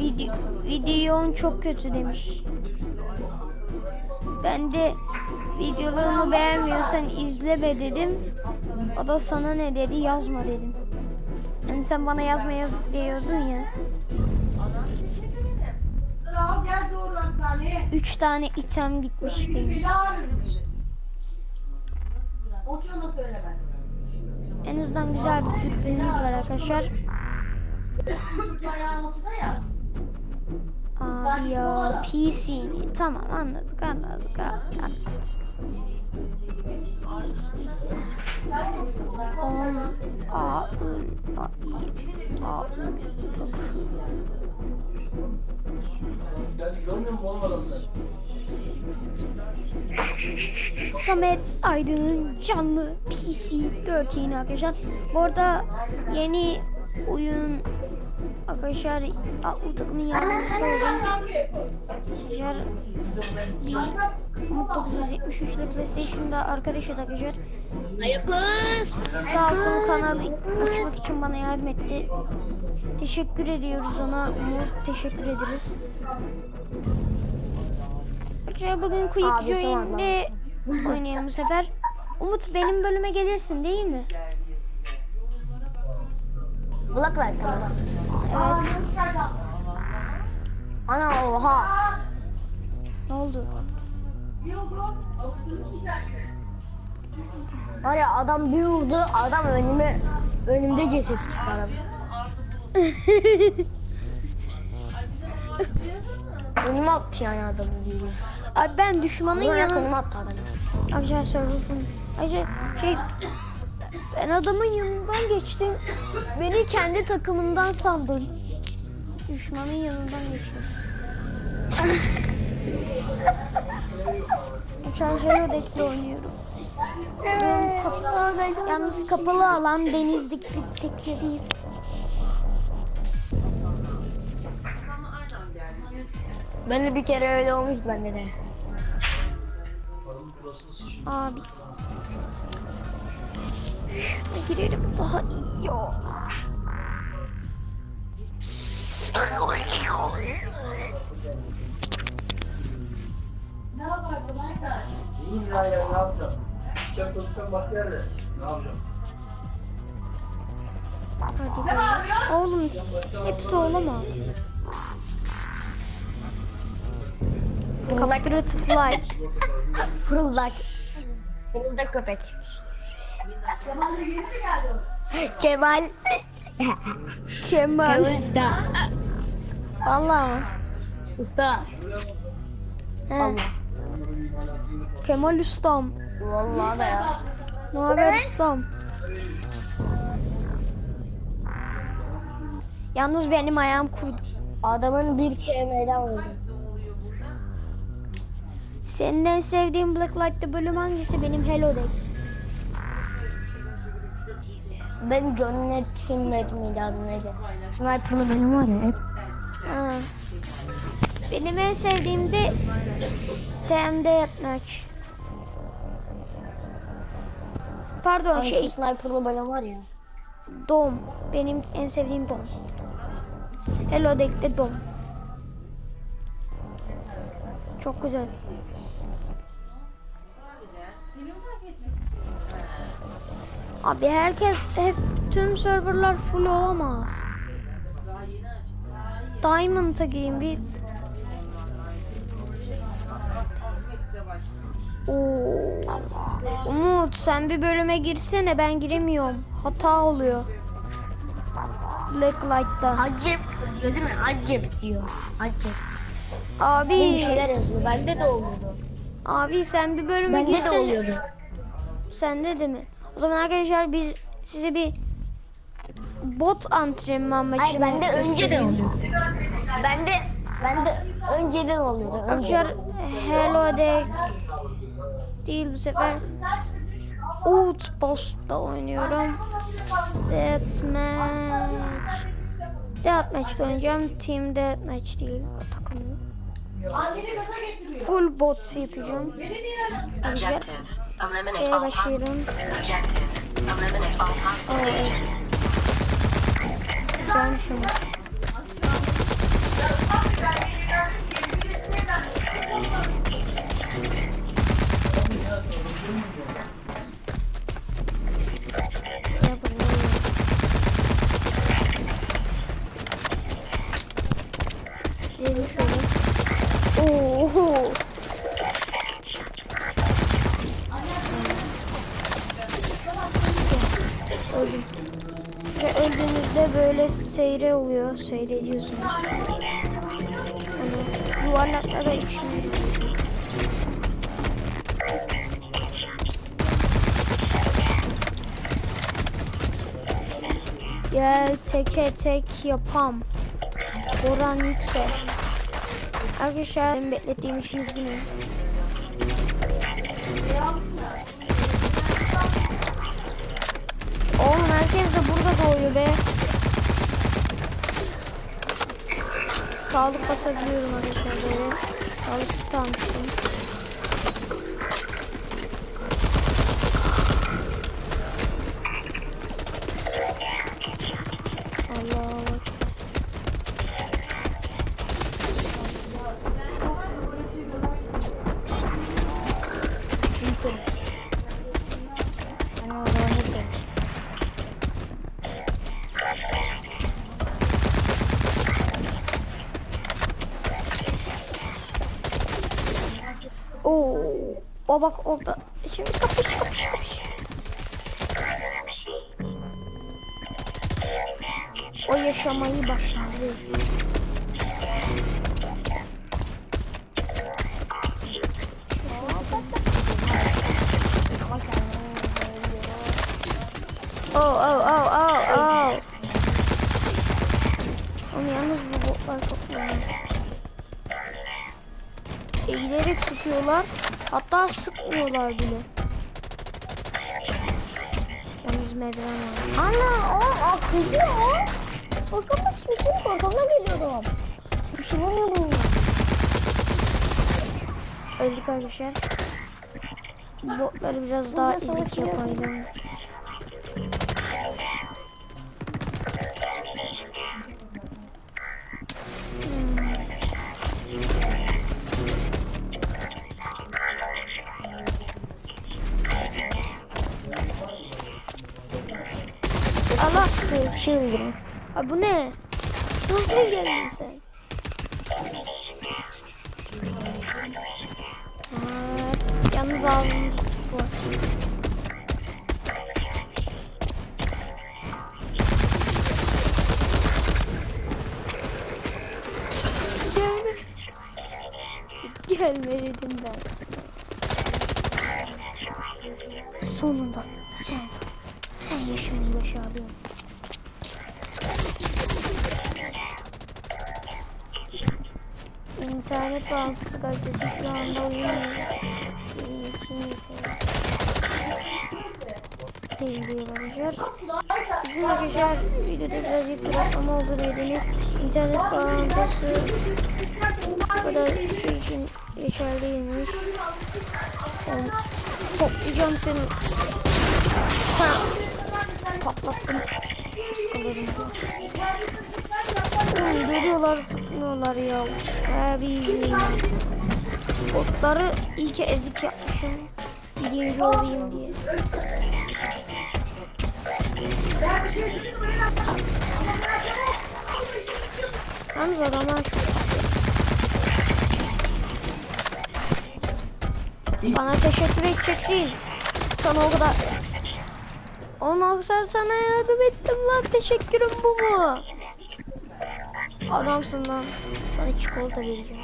Video, videon çok kötü demiş. Ben de videolarımı beğenmiyorsan izleme dedim. O da sana ne dedi yazma dedim. Yani sen bana yazma yaz diyordun ya. Üç tane item gitmiş benim. En azından güzel bir dürbünümüz var arkadaşlar. Çocuk ayağın ya. Abi ya PC tamam anladık anladık anladık. On ağır ağır Ben görmüyor musun olmadan ben? Samet Aydın'ın canlı PC 4 yeni arkadaşlar. Bu arada yeni oyun arkadaşlar o takımın yardımcısı oldum. Arkadaşlar bir Umut 973'le PlayStation'da arkadaşız arkadaşlar. Ayakız. Sağ olsun kanalı açmak için bana yardım etti. Teşekkür ediyoruz ona. Umut teşekkür ederiz. Arkadaşlar bugün Quick. Join'de oynayalım bu sefer. Umut benim bölüme gelirsin değil mi? Blacklight tamam. Evet. Ana oha. Ne oldu? Var ya adam bir vurdu adam önüme önümde cesedi çıkardı. önüme attı yani adamı bir. Abi ben düşmanın yanına... önüme attı adamı. Arkadaşlar. Arkadaşlar şey... Ben adamın yanından geçtim. Beni kendi takımından sandın. Düşmanın yanından geçtim. Şu an Hello Deck'le oynuyorum. Kap- Yalnız kapalı alan denizlik bir teknedeyiz. Ben de bir kere öyle olmuş bende de. Abi. Şuna girelim daha iyi ya. Bunun ya ne yapacağım? Tutsan bak yerde. Ne yapacağım? Hadi be. Oğlum hepsi olamaz. Capture to fly. Fırıldak. Fırıldak köpek. Kemal. Kemal. Usta. Vallahi mı? Usta. He. Allah. Kemal ustam. Vallahi da ya. Ne haber ustam? Yalnız benim ayağım kurudu. Adamın bir kelimeyle vurdu. Senin en sevdiğin Blacklight'ta bölüm hangisi? Benim Hello Deck. Ben miydi adı neydi? Sniper'lı benim var ya hep. Ha. Benim en sevdiğim de TMD Deathmatch. Pardon Hani şey sniper'lı bölüm var ya. Dom. Benim en sevdiğim Dom. Hello Deck'te Dom. Çok güzel. Abi herkes hep tüm serverlar full olamaz. Diamond'a gireyim bir. Oo. Umut sen bir bölüme girsene ben giremiyorum. Hata oluyor. Blacklight'ta. Acip. Değil mi? Acip diyor. Acip. Bir Abi, şeyler yazıyor. Bende de oluyordu. abi sen bir bölüme Bende de girsene. oluyordu. Sende de mi? O zaman arkadaşlar biz size bir bot antrenman maçı Hayır bende önce de oluyordu. Bende bende önceden oluyordu. Arkadaşlar Hello Deck değil bu sefer Outpost'ta oynuyorum. Deathmatch Deathmatch'ta oynayacağım. Team Deathmatch değil. Takımlı. Full bot yapacağım. Objective. Eliminate all başlıyorum. Objective. Eliminate all hostile agents. Güzelmiş ama. Oluyor. Seyrediyorsunuz. Hani yuvarlaklara içinde. Gel teke tek yapam. Oran yüksek. Arkadaşlar benim beklettiğim için üzgünüm. Oğlum herkes de burada doğuyor be. Sağlık basabiliyorum arkadaşlar böyle. Sağlık kiti Oo. O bak orada. Şimdi kapış kapış kapış. O yaşamayı başardı. Oh oh oh oh oh. Ama yalnız bu botlar çok iyi. Eğilerek sıkıyorlar. Hatta sıkmıyorlar bile. Yalnız merdiven var. Ana o akıcı o. Bakın bak şimdi çok korkamda geliyorum. Ya. Öldük arkadaşlar. Botları biraz daha ezik yapayım. Şey buldum. Bu ne? Nasıl geldin sen? Aa, yalnız ağzım var. Gelme. Gelme dedim ben. Sonunda sen, sen yaşamını başardın. Bağlantısı kalitesi şu anda uyumuyor. Diye bakacağız. Bizim arkadaşlar videoda birazcık duraklama oldu nedeni internet bağlantısı bu kadar şey için geçerli değilmiş. Toplayacağım seni. Ha. Patlattım. Iskalarım. Oğlum sıkmıyorlar ya. Abi. Botları iyi ki ezik yapmışım. Birinci olayım diye. Yalnız adamlar şu Bana teşekkür edeceksin. Sana o kadar. Olmaz sen sana yardım ettim lan. Teşekkürüm bu mu? Adamsın lan. Sana çikolata vereceğim.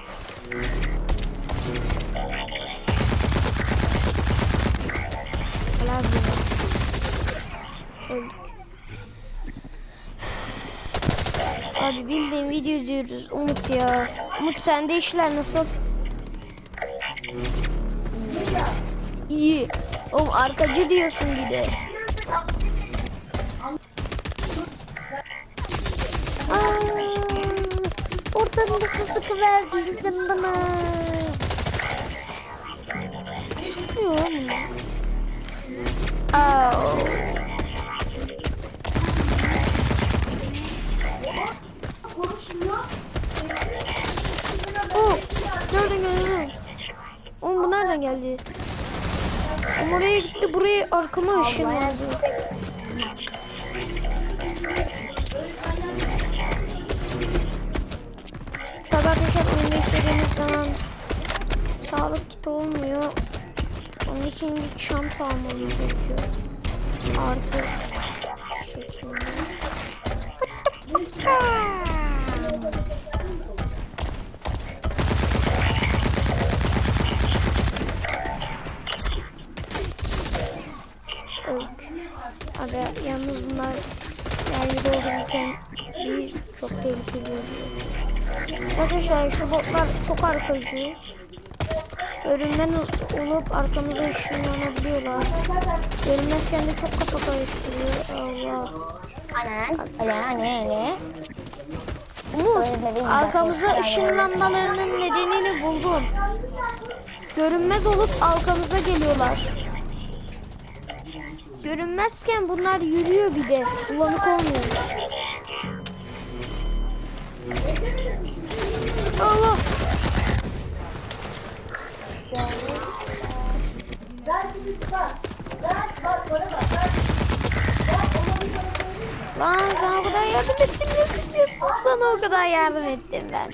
Helal. Öldük. Abi bildiğin video izliyoruz. Umut ya. Umut sende işler nasıl? İyi. Oğlum arkacı diyorsun bir de. Oradan nasıl sıkı verdin sen bana? Sıkıyor oğlum. Au. Oh, nereden geldi? Oğlum bu nereden geldi? Oğlum oraya gitti buraya arkama ışınlandı. Öldüğümüz zaman sağlık kiti olmuyor. Onun için bir çanta almamız gerekiyor. Artı şeklinde. Öldük. Aga yalnız bunlar yerli doldururken iyi çok tehlikeli oluyor. Arkadaşlar şu botlar çok arkacı. Görünmen olup arkamıza ışınlanabiliyorlar. Görünmezken de çok kafa karıştırıyor. Allah. Anne, anne, anne. Umut, arkamıza ışınlanmalarının nedenini buldum. Görünmez olup arkamıza geliyorlar. Görünmezken bunlar yürüyor bir de. Bulanık olmuyor. Allah! Lan sana o kadar yardım ettim ya. Sana o kadar yardım ettim ben.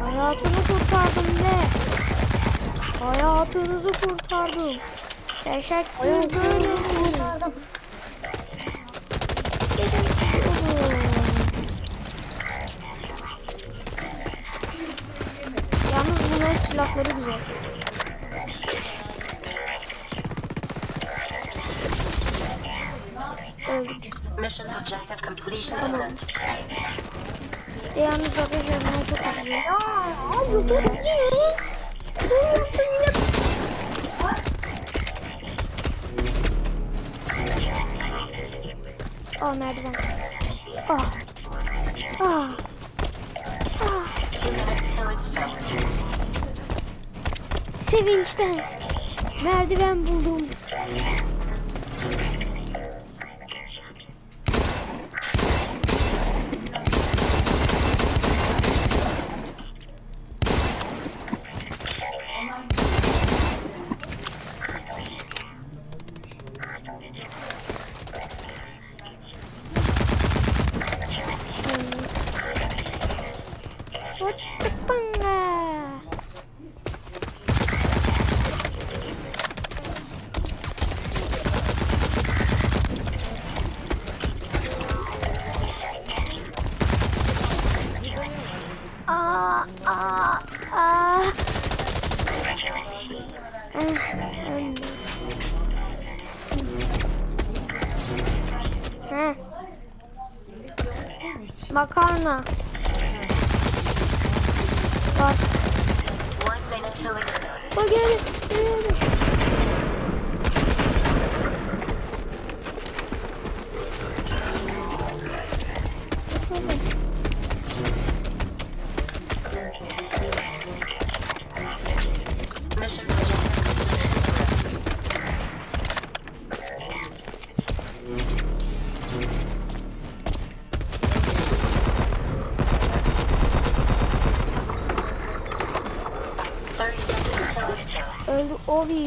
Hayatını kurtardım be. Hayatınızı kurtardım. Teşekkür ederim. Yalnız bunların silahları güzel. Öldük. Mission objective completion. De yalnız arkadaşlar bana çok acıyor. Aa, bu çok Aa merdiven. Till it's filled. Sevinçten. Merdiven buldum. Aa, aa. Heh. Makarna. Bak. Bak gel. gel.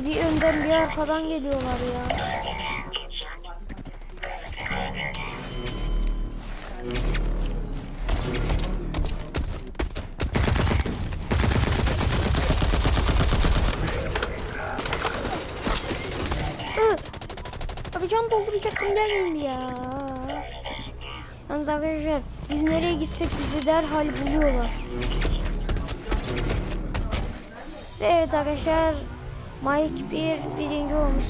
Bir önden bir arkadan geliyorlar ya. Abi can dolduracaktım gelmeyeyim ya. Yalnız arkadaşlar biz nereye gitsek bizi derhal buluyorlar. Ve Evet arkadaşlar Mike 1 birinci olmuş.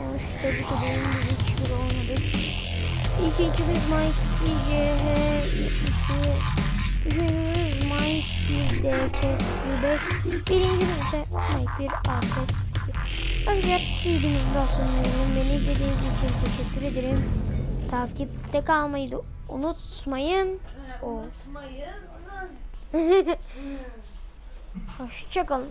Olmuş tebrik ederim biz hiçbir olmadık. İkincimiz Mike 2 CH 2 Üçüncümüz Mike 1 DKS 5 Birincimiz ise Mike 1 Afet Arkadaşlar videomuzun daha sonuna gelelim. Beni izlediğiniz için teşekkür ederim. Takipte kalmayı da unutmayın. O. Hoşçakalın.